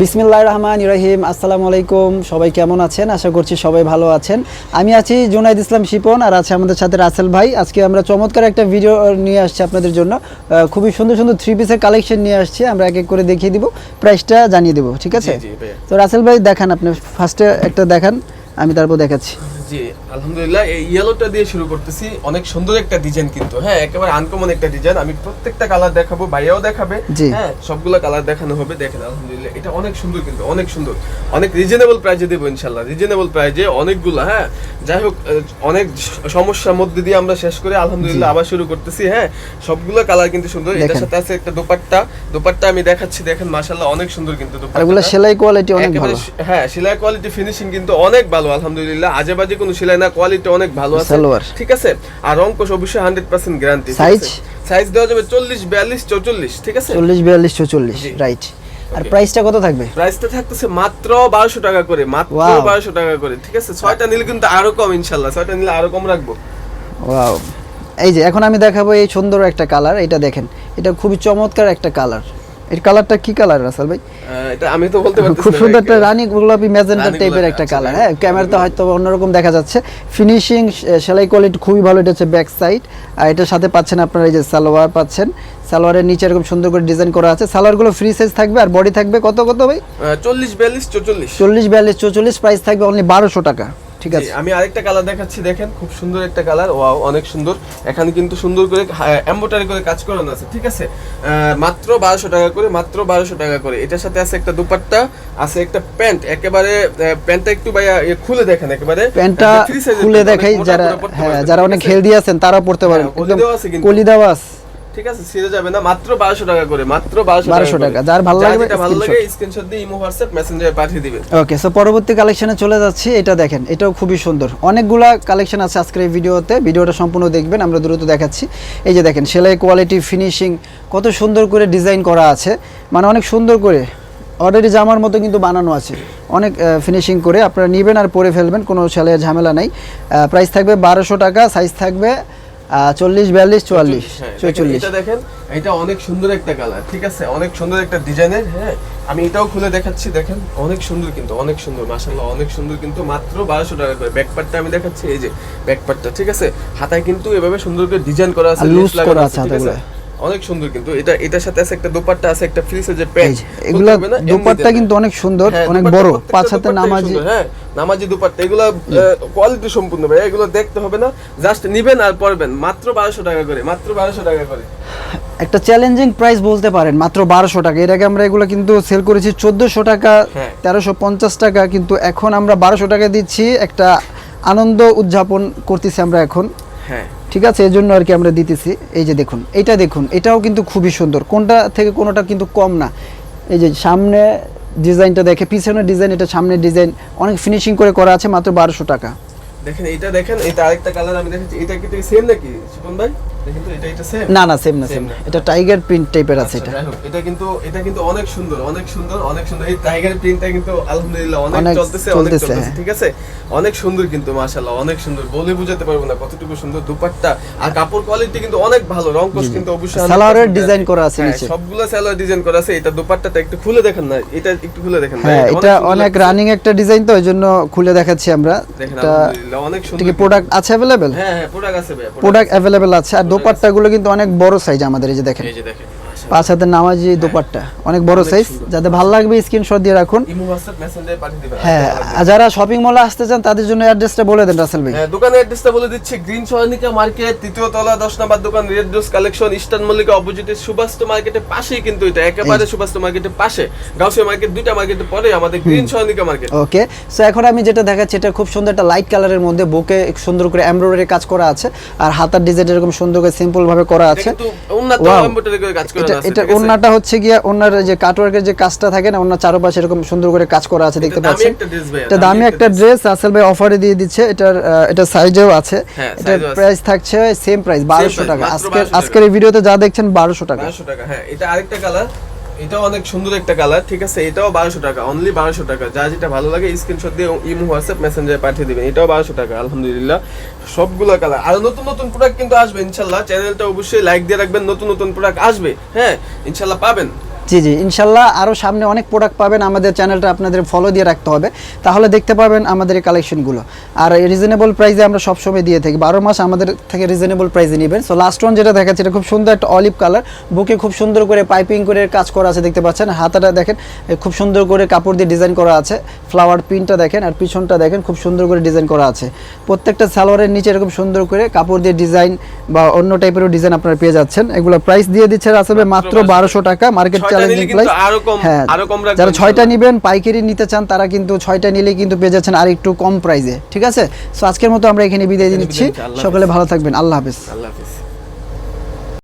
বিসমিল্লাহ রহমান ইরাহিম আসসালামু আলাইকুম সবাই কেমন আছেন? আশা করছি সবাই ভালো আছেন। আমি আছি জুনাইদ ইসলাম শিপন আর আছে আমাদের সাথে রাসেল ভাই। আজকে আমরা চমৎকার একটা ভিডিও নিয়ে আসছি আপনাদের জন্য। খুবই সুন্দর সুন্দর থ্রি পিসের কালেকশন নিয়ে আসছি। আমরা এক এক করে দেখিয়ে দিব প্রাইসটা জানিয়ে দেবো ঠিক আছে। তো রাসেল ভাই দেখান আপনি। ফার্স্টে একটা দেখান আমি তারপর দেখাচ্ছি। জি আলহামদুলিল্লাহ এই ইয়েলোটা দিয়ে শুরু করতেছি। অনেক সুন্দর একটা ডিজাইন কিন্তু হ্যাঁ একেবারে আনকমন একটা ডিজাইন আমি প্রত্যেকটা কালার দেখাবো ভাইয়াও দেখাবে হ্যাঁ সবগুলো কালার দেখানো হবে। দেখেন আলহামদুলিল্লাহ এটা অনেক সুন্দর কিন্তু অনেক সুন্দর। অনেক রিজনেবল প্রাইজে দেবো ইনশাল্লাহ রিজনেবল প্রাইজে অনেকগুলো হ্যাঁ। যাই হোক অনেক সমস্যার মধ্যে দিয়ে আমরা শেষ করে আলহামদুলিল্লাহ আবার শুরু করতেছি হ্যাঁ। সবগুলো কালার কিন্তু সুন্দর। এটার সাথে আছে একটা দোপাট্টা। দোপাট্টা আমি দেখাচ্ছি দেখেন মাশাআল্লাহ অনেক সুন্দর কিন্তু দোপাট্টা সেলাই কোয়ালিটি অনেক ভালো। হ্যাঁ সেলাই কোয়ালিটি ফিনিশিং কিন্তু অনেক ভালো আলহামদুলিল্লাহ। আজে বাজে কোনো সেলাই না কোয়ালিটি অনেক ভালো আছে। ঠিক আছে? আর অঙ্কশ অবশ্যই hundred percent guarantee Size? Size দেওয়া যাবে চল্লিশ বিয়াল্লিশ চৌচল্লিশ ঠিক আছে? চল্লিশ বিয়াল্লিশ চৌচল্লিশ রাইট আর. প্রাইসটা কত থাকবে? প্রাইসটা থাকতেছে মাত্র বারোশো টাকা করে মাত্র Wow. বারোশো টাকা করে ঠিক আছে? ছয়টা নিলে কিন্তু আরও কম ইনশাল্লাহ। ছয়টা নিলে আরও কম রাখব। ওয়াও এই যে এখন আমি দেখাবো এই সুন্দর একটা কালার এটা দেখেন। এটা খুবই চমৎকার একটা কালার এর কালারটা কি কালার রাসেল ভাই? এটা আমি তো বলতে পারতেছি খুব সুন্দর একটা রানী গোলাপি ম্যাজেন্টা টাইপের একটা কালার হ্যাঁ। গোলাপি। ক্যামেরাতে হয়তো অন্যরকম দেখা যাচ্ছে। ফিনিশিং সেলাই কোয়ালিটি খুবই ভালো এটা হচ্ছে ব্যাক সাইড আর এটার সাথে পাচ্ছেন আপনারা এই যে সালোয়ার পাচ্ছেন। সালোয়ারের নিচে এরকম সুন্দর করে ডিজাইন করা আছে। সালোয়ারগুলো ফ্রি সাইজ থাকবে আর বডি থাকবে কত কত ভাই? চল্লিশ বিয়াল্লিশ চৌচল্লিশ। চল্লিশ বিয়াল্লিশ চৌচল্লিশ প্রাইস থাকবে অনলি বারোশো টাকা। ঠিক আছে। আমি আরেকটা কালার দেখাচ্ছি দেখেন খুব সুন্দর একটা কালার ওয়াও অনেক সুন্দর। এখানে কিন্তু সুন্দর করে এম্বোটারি করে কাজ করানো আছে ঠিক আছে? মাত্র বারোশো টাকা করে মাত্র বারোশো টাকা করে। এটার সাথে আছে একটা দুপাট্টা আছে একটা প্যান্ট একেবারে প্যান্টটা একটু ভাইয়া ইয়ে খুলে দেখেন একেবারে। প্যান্টটা খুলে দেখাই যারা হ্যাঁ যারা অনেক হেলদি আছেন তারা পড়তে পারেন হ্যাঁ, কলি দেওয়া আছে। ঠিক আছে ছিঁড়ে যাবে না। মাত্র বারোশো টাকা করে মাত্র বারোশো 1200 টাকা। যার ভালো লাগবে ভালো লাগে স্ক্রিনশট দিয়ে ইমো হোয়াটসঅ্যাপ মেসেঞ্জারে পাঠিয়ে দিবেন ওকে সো পরবর্তী কালেকশনে চলে যাচ্ছি। এটা দেখেন এটাও খুবই সুন্দর। অনেকগুলা কালেকশন আছে আজকের এই ভিডিওতে। ভিডিওটা সম্পূর্ণ দেখবেন আমরা দ্রুত দেখাচ্ছি। এই যে দেখেন সেলাই কোয়ালিটি ফিনিশিং কত সুন্দর করে ডিজাইন করা আছে। মানে অনেক সুন্দর করে অলরেডি জামার মতো কিন্তু বানানো আছে। অনেক ফিনিশিং করে আপনারা নেবেন আর পরে ফেলবেন কোনো সেলাইয়ের ঝামেলা নাই। প্রাইস থাকবে বারোশো টাকা সাইজ থাকবে চল্লিশ বিয়াল্লিশ চুয়াল্লিশ হ্যাঁ, এটা দেখেন এটা অনেক সুন্দর একটা কালার ঠিক আছে? অনেক সুন্দর একটা ডিজাইনের হ্যাঁ? আমি এটাও খুলে দেখাচ্ছি দেখেন অনেক সুন্দর কিন্তু অনেক সুন্দর মাশাআল্লাহ অনেক সুন্দর কিন্তু মাত্র বারোশো টাকা করে। আমি দেখাচ্ছি এই যে ব্যাকপার্টটা ঠিক আছে? হাতায় কিন্তু এভাবে সুন্দর করে ডিজাইন করা আছে লাগানো করা আছে। অনেক সুন্দর কিন্তু এটা এটার সাথে আছে একটা দোপাট্টা আছে একটা ফ্রি সাইজের প্যান্ট। এগুলা দুপাট্টা কিন্তু অনেক সুন্দর হ্যাঁ, অনেক বড় পাঁচ হাতে নামাজি। হ্যাঁ? নামাজি দুপাট্টা এগুলো কোয়ালিটি সম্পূর্ণ ভাই এগুলো দেখতে হবে না জাস্ট নিবেন আর পরবেন মাত্র বারোশো টাকা করে মাত্র বারোশো টাকা করে। একটা চ্যালেঞ্জিং প্রাইস বলতে পারেন মাত্র বারোশো টাকা। এর আগে আমরা এগুলো কিন্তু সেল করেছি চোদ্দোশো টাকা হ্যাঁ। তেরোশো পঞ্চাশ টাকা কিন্তু এখন আমরা বারোশো টাকা দিচ্ছি একটা আনন্দ উদযাপন করতেছি আমরা এখন। হ্যাঁ। ঠিক আছে এই জন্য আর কি আমরা দিতেছি। এই যে দেখুন এটা দেখুন এটাও কিন্তু খুবই সুন্দর। কোনটা থেকে কোনোটা কিন্তু কম না। এই যে সামনে ডিজাইনটা দেখে, পিছনের ডিজাইন, এটা সামনের ডিজাইন, অনেক ফিনিশিং করে করা আছে মাত্র বারোশো টাকা। দেখেন এটা দেখেন এটা আরেকটা কালার আমি দেখেছি এটা কি সেম নাকি, সুপন ভাই? না না সেম না সেম। এটা টাইগার প্রিন্ট টাইপের আছে এটা। এটা কিন্তু এটা কিন্তু অনেক সুন্দর অনেক সুন্দর অনেক সুন্দর। এই টাইগার প্রিন্টটা কিন্তু আলহামদুলিল্লাহ অনেক চলতেছে অনেক চলতেছে, হ্যাঁ। ঠিক আছে? অনেক সুন্দর কিন্তু মাশাআল্লাহ অনেক সুন্দর। বলে বোঝাতে পারব না কতটুকু সুন্দর দুপাট্টা। আর কাপড় কোয়ালিটি কিন্তু অনেক ভালো রং কোশ কিন্তু অবশ্যই সালোয়ারের design করা আছে হ্যাঁ, নিচে। সবগুলো সালোয়ার ডিজাইন করা আছে এটা দুপাট্টাটা একটু খুলে দেখেন না এটা একটু খুলে দেখেন হ্যাঁ এটা অনেক রানিং একটা ডিজাইন তো ওই জন্য খুলে দেখাচ্ছি আমরা। দেখেন আলহামদুলিল্লাহ অনেক সুন্দর প্রোডাক্ট আছে অ্যাভেলেবেল হ্যাঁ হ্যাঁ প্রোডাক্ট আছে ভাই প্রোডাক্ট অ্যাভেলেবেল আছে আর দোপাট্টাগুলো কিন্তু অনেক বড় সাইজ আমাদের এই যে দেখেন এই যে দেখেন। পাঁচ হাতের নামাজি দোপাট্টা। অনেক বড় সাইজ। যাদের ভালো লাগবে স্ক্রিনশট দিয়ে রাখুন। ইমো হোয়াটসঅ্যাপ মেসেঞ্জারে পাঠিয়ে দিবেন। হ্যাঁ যারা শপিং মলে আসতে চান তাদের জন্য অ্যাড্রেসটা বলে দেন রাসেল ভাই। হ্যাঁ, দোকানের অ্যাড্রেসটা বলে দিচ্ছি। গ্রিন সরনিকা মার্কেট তৃতীয় তলা দশ নম্বর দোকান red dose collection eastern Mallika অপোজিটে সুবাস্ত মার্কেটের পাশেই কিন্তু এটা। একেবারে সুবাস্ত মার্কেটের পাশে। গাউসিয়া মার্কেট দুইটা মার্কেটের পরে আমাদের গ্রিন সরনিকা মার্কেট। ওকে সো এখন আমি যেটা দেখাচ্ছি এটা খুব সুন্দর একটা লাইট কালারের মধ্যে বুকে সুন্দর করে এমব্রয়ডারি কাজ করা আছে। আর হাতার ডিজাইন এরকম সুন্দর করে সিম্পল ভাবে করা আছে। উন্নত এমব্রয়ডারি কাজ করা এটা? ওন্নাটা হচ্ছে গিয়া ওনার যে কাটওয়ার্কের যে কাজটা থাকে না ওনার চারপাশে এরকম সুন্দর করে কাজ করা আছে দেখতে পাচ্ছেন? এটা দামি একটা ড্রেস রাসেল ভাই অফারে দিয়ে দিচ্ছে এটার এটা সাইজেও আছে। হ্যাঁ, এটার। প্রাইস থাকছে সেম প্রাইস বারোশো টাকা। আজকে আজকের এই ভিডিওতে যা দেখছেন বারোশো টাকা। বারোশো টাকা হ্যাঁ এটা আরেকটা কালার এটাও অনেক সুন্দর একটা কালার, ঠিক আছে? এটাও বারোশো টাকা অনলি বারোশো টাকা। যা যেটা ভালো লাগে স্ক্রিনশট দিয়ে ইমো, হোয়াটসঅ্যাপ মেসেঞ্জারে পাঠিয়ে দেবেন। এটাও বারোশো টাকা, আলহামদুলিল্লাহ। সবগুলো কালার। আর নতুন নতুন প্রোডাক্ট কিন্তু আসবে, ইনশাল্লাহ। চ্যানেলটা অবশ্যই লাইক দিয়ে রাখবেন, নতুন নতুন প্রোডাক্ট আসবে হ্যাঁ? ইনশাল্লাহ পাবেন। জি জি ইনশাল্লাহ আরও সামনে অনেক প্রোডাক্ট পাবেন। আমাদের চ্যানেলটা আপনাদের ফলো দিয়ে রাখতে হবে। তাহলে দেখতে পাবেন আমাদের এই কালেকশনগুলো আর রিজনেবল প্রাইসে আমরা সবসময় দিয়ে থাকি। বারো মাস আমাদের থেকে রিজনেবল প্রাইসে নেবেন। সো লাস্ট ওয়ান যেটা দেখাচ্ছে এটা খুব সুন্দর একটা অলিভ কালার বুকে খুব সুন্দর করে পাইপিং করে কাজ করা আছে দেখতে পাচ্ছেন। হাতাটা দেখেন খুব সুন্দর করে কাপড় দিয়ে ডিজাইন করা আছে। ফ্লাওয়ার প্রিন্টটা দেখেন আর পিছনটা দেখেন খুব সুন্দর করে ডিজাইন করা আছে। প্রত্যেকটা সালোয়ারের নিচে এরকম সুন্দর করে কাপড় দিয়ে ডিজাইন বা অন্য টাইপেরও ডিজাইন আপনারা পেয়ে যাচ্ছেন। এগুলো প্রাইস দিয়ে দিচ্ছে আসলে মাত্র বারোশো টাকা। মার্কেট চ্যালেঞ্জিং প্রাইস আরও কম- হ্যাঁ আরও কম যারা ছয়টা ইনশাল্লাহ। নেবেন পাইকারি নিতে চান তারা কিন্তু ছয়টা নিলে কিন্তু পেয়ে যাচ্ছেন আর একটু কম প্রাইসে ঠিক আছে? সো আজকের মতো আমরা এখানে বিদায় দিচ্ছি সকলে ভালো থাকবেন। আল্লাহ হাফেজ। আল্লাহ হাফিজ।